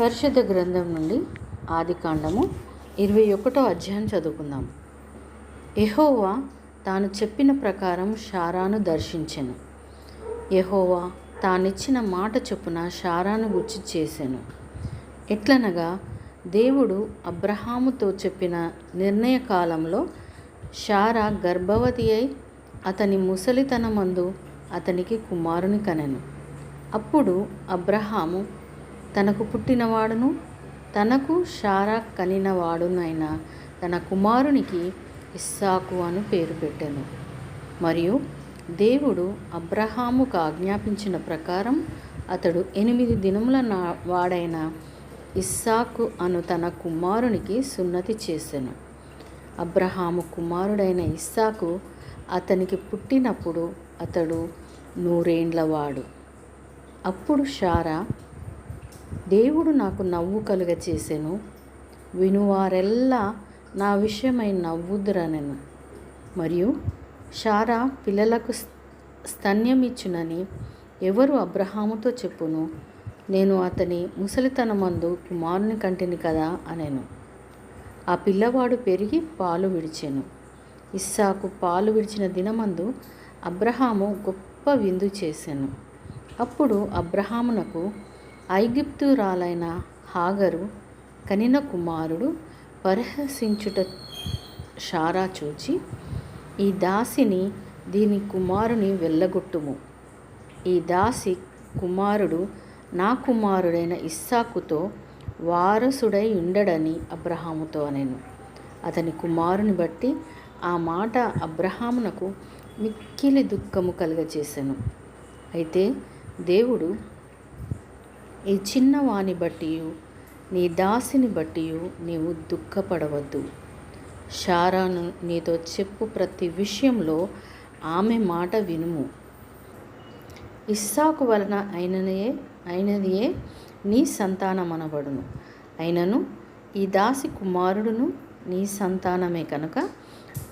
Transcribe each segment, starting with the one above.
పరిశుద్ధ గ్రంథం నుండి ఆదికాండము ఇరవై ఒకటో అధ్యాయం చదువుకుందాం. ఎహోవా తాను చెప్పిన ప్రకారం షారాను దర్శించెను. యహోవా తానిచ్చిన మాట చొప్పున షారాను గుర్చి చేసెను. ఎట్లనగా దేవుడు అబ్రహాముతో చెప్పిన నిర్ణయ కాలంలో షారా గర్భవతి అయి అతని ముసలితనమందు అతనికి కుమారుని కనెను. అప్పుడు అబ్రహాము తనకు పుట్టినవాడును తనకు షారా కనినవాడునైన తన కుమారునికి ఇస్సాకు అని పేరు పెట్టెను. మరియు దేవుడు అబ్రహాముకు ఆజ్ఞాపించిన ప్రకారం అతడు ఎనిమిది దినముల నా వాడైన ఇస్సాకు అను తన కుమారునికి సున్నతి చేసెను. అబ్రహాము కుమారుడైన ఇస్సాకు అతనికి పుట్టినప్పుడు అతడు నూరేండ్లవాడు అప్పుడు షారా దేవుడు నాకు నవ్వు కలుగ చేసెను. వినువారెల్లా నా విషయమై నవ్వుదురనెను మరియు షారా పిల్లలకు స్తన్యమిచ్చునని ఎవరు అబ్రహాముతో చెప్పును. నేను అతని ముసలితనమందు కుమారుని కంటిని కదా అనెను. ఆ పిల్లవాడు పెరిగి పాలు విడిచెను. ఇస్సాకు పాలు విడిచిన దినమందు అబ్రహాము గొప్ప విందు చేశాను అప్పుడు అబ్రహామునకు ఐగిప్తురాలైన హాగరు కనిన కుమారుడు పరిహసించుట షారా చూచి ఈ దాసిని దీని కుమారుని వెళ్ళగొట్టుము. ఈ దాసి కుమారుడు నా కుమారుడైన ఇస్సాకుతో వారసుడై ఉండడని అబ్రహాముతో అనెను. అతని కుమారుని బట్టి ఆ మాట అబ్రహామునకు మిక్కిలి దుఃఖము కలుగజేశాను అయితే దేవుడు ఈ చిన్నవాని బట్టి నీ దాసిని బట్టి నీవు దుఃఖపడవద్దు. షారాను నీతో చెప్పు ప్రతి విషయంలో ఆమె మాట వినుము. ఇస్సాకు వలన అయినయే అయినదియే నీ సంతానమనబడును. అయినను ఈ దాసి కుమారుడును నీ సంతానమే కనుక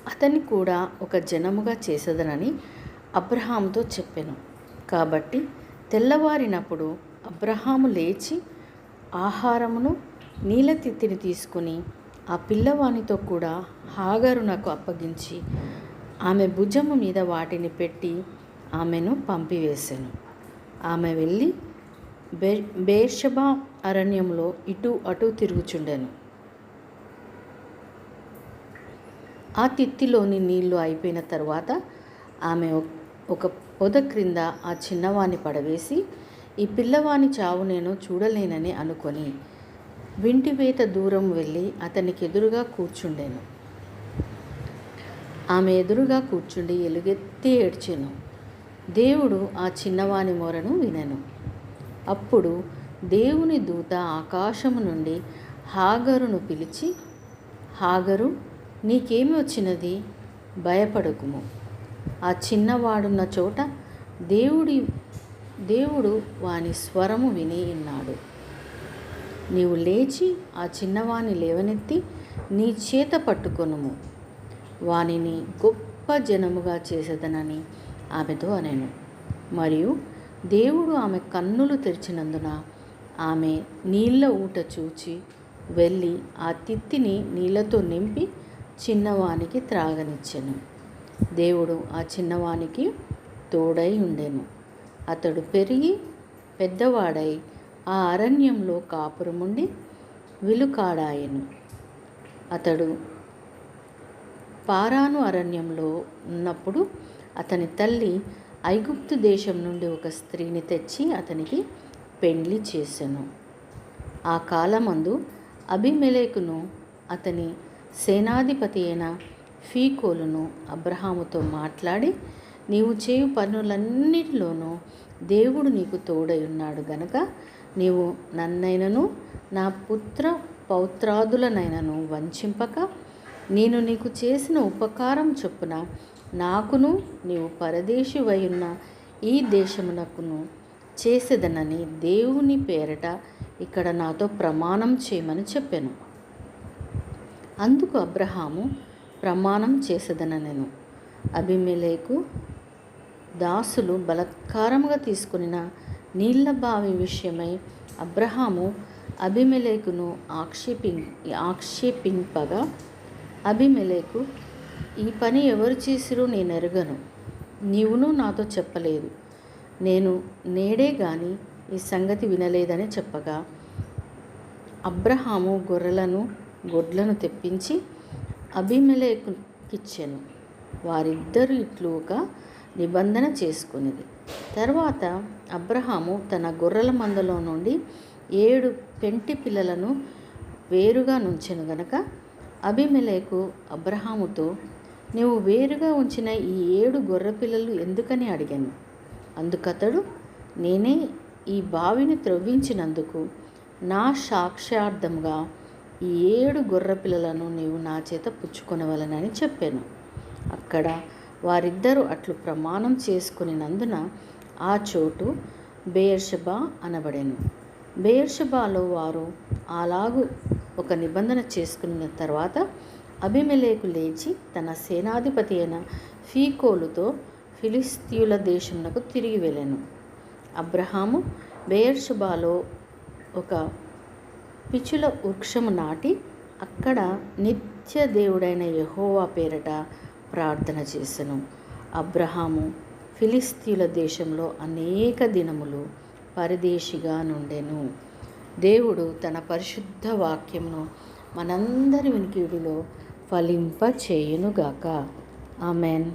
అతని కూడా ఒక జనముగా చేసదనని అబ్రహాంతో చెప్పెను. కాబట్టి తెల్లవారినప్పుడు అబ్రహాము లేచి ఆహారమును నీళ్ళ తిత్తిని తీసుకుని ఆ పిల్లవానితో కూడా హాగరు నాకు అప్పగించి ఆమె భుజము మీద వాటిని పెట్టి ఆమెను పంపివేశాను ఆమె వెళ్ళి బే బేర్షబా అరణ్యంలో ఇటు అటు తిరుగుచుండెను. ఆ తిత్తిలోని నీళ్ళు అయిపోయిన తర్వాత ఆమె ఒక పొద క్రింద ఆ చిన్నవాణ్ణి పడవేసి ఈ పిల్లవాని చావు నేను చూడలేనని అనుకొని వింటివేత దూరం వెళ్ళి అతనికి ఎదురుగా కూర్చుండేను. ఆమె ఎదురుగా కూర్చుండి ఎలుగెత్తి ఏడ్చెను. దేవుడు ఆ చిన్నవాని మొరను వినెను. అప్పుడు దేవుని దూత ఆకాశము నుండి హాగరును పిలిచి హాగరు నీకేమి వచ్చినది? భయపడకుము. ఆ చిన్నవాడున్న చోట దేవుడి దేవుడు వాని స్వరము విని ఉన్నాడు. నీవు లేచి ఆ చిన్నవాని లేవనెత్తి నీ చేత పట్టుకొనుము. వానిని గొప్ప జనముగా చేసేదనని ఆమెతో అనేను. మరియు దేవుడు ఆమె కన్నులు తెరిచినందున ఆమె నీళ్ళ ఊట చూచి వెళ్ళి ఆ తిత్తిని నీళ్ళతో నింపి చిన్నవానికి త్రాగనిచ్చెను. దేవుడు ఆ చిన్నవానికి తోడై ఉండెను. అతడు పెరిగి పెద్దవాడై ఆ అరణ్యంలో కాపురముండి విలుకాడాయను. అతడు పారాను అరణ్యంలో ఉన్నప్పుడు అతని తల్లి ఐగుప్తు దేశం నుండి ఒక స్త్రీని తెచ్చి అతనికి పెండ్లి చేసెను. ఆ కాలమందు అభిమెలేకును అతని సేనాధిపతి అయిన ఫీకోలును అబ్రహాముతో మాట్లాడి నీవు చేయు పనులన్నిటిలోనూ దేవుడు నీకు తోడై ఉన్నాడు గనక నీవు నన్నైనను నా పుత్ర పౌత్రాదులనైనను వంచింపక నేను నీకు చేసిన ఉపకారం చొప్పున నాకును నీవు పరదేశివై ఉన్న ఈ దేశమునకును చేసేదనని దేవుని పేరట ఇక్కడ నాతో ప్రమాణం చేయమని చెప్పాను. అందుకు అబ్రహాము ప్రమాణం చేసేదనెను అభిమేలేకు దాసులు బలత్కారముగా తీసుకుని నీళ్ళ బావి విషయమై అబ్రహాము అభిమెలేకును ఆక్షేపి ఆక్షేపింపగా అభిమెలేకు ఈ పని ఎవరు చేసిరో నేను ఎరగను నీవును నాతో చెప్పలేదు. నేను నేడే గాని ఈ సంగతి వినలేదని చెప్పగా అబ్రహాము గొర్రెలను గొడ్లను తెప్పించి అభిమెలేకుకిచ్చెను వారిద్దరు ఇట్లు ఒక నిబంధన చేసుకునేది. తర్వాత అబ్రహాము తన గొర్రెల మందలో నుండి ఏడు పెంటి పిల్లలను వేరుగా నుంచెను గనక అభిమెలేకు అబ్రహాముతో నీవు వేరుగా ఉంచిన ఈ ఏడు గొర్రె పిల్లలు ఎందుకని అడిగాను? అందుకతడు నేనే ఈ బావిని త్రవ్వించినందుకు నా సాక్ష్యార్థంగా ఈ ఏడు గొర్రె పిల్లలను నీవు నా చేత పుచ్చుకొనవలనని చెప్పాను. అక్కడ వారిద్దరూ అట్లు ప్రమాణం చేసుకునినందున ఆ చోటు బేయర్షబా అనబడెను. బేయర్షబాలో వారు అలాగు ఒక నిబంధన చేసుకున్న తర్వాత అభిమలేకు లేచి తన సేనాధిపతి అయిన ఫీకోలుతో ఫిలిస్తీయుల దేశంలో తిరిగి వెళ్ళాను. అబ్రహాము బేర్షబాలో ఒక పిచుల వృక్షము నాటి అక్కడ నిత్య దేవుడైన యహోవా పేరట ప్రార్థన చేసెను. అబ్రహాము ఫిలిస్తీల దేశంలో అనేక దినములు పరదేశిగా నుండెను. దేవుడు తన పరిశుద్ధ వాక్యంను మనందరి వినికిడిలో ఫలింప చేయునుగాక ఆమెన్.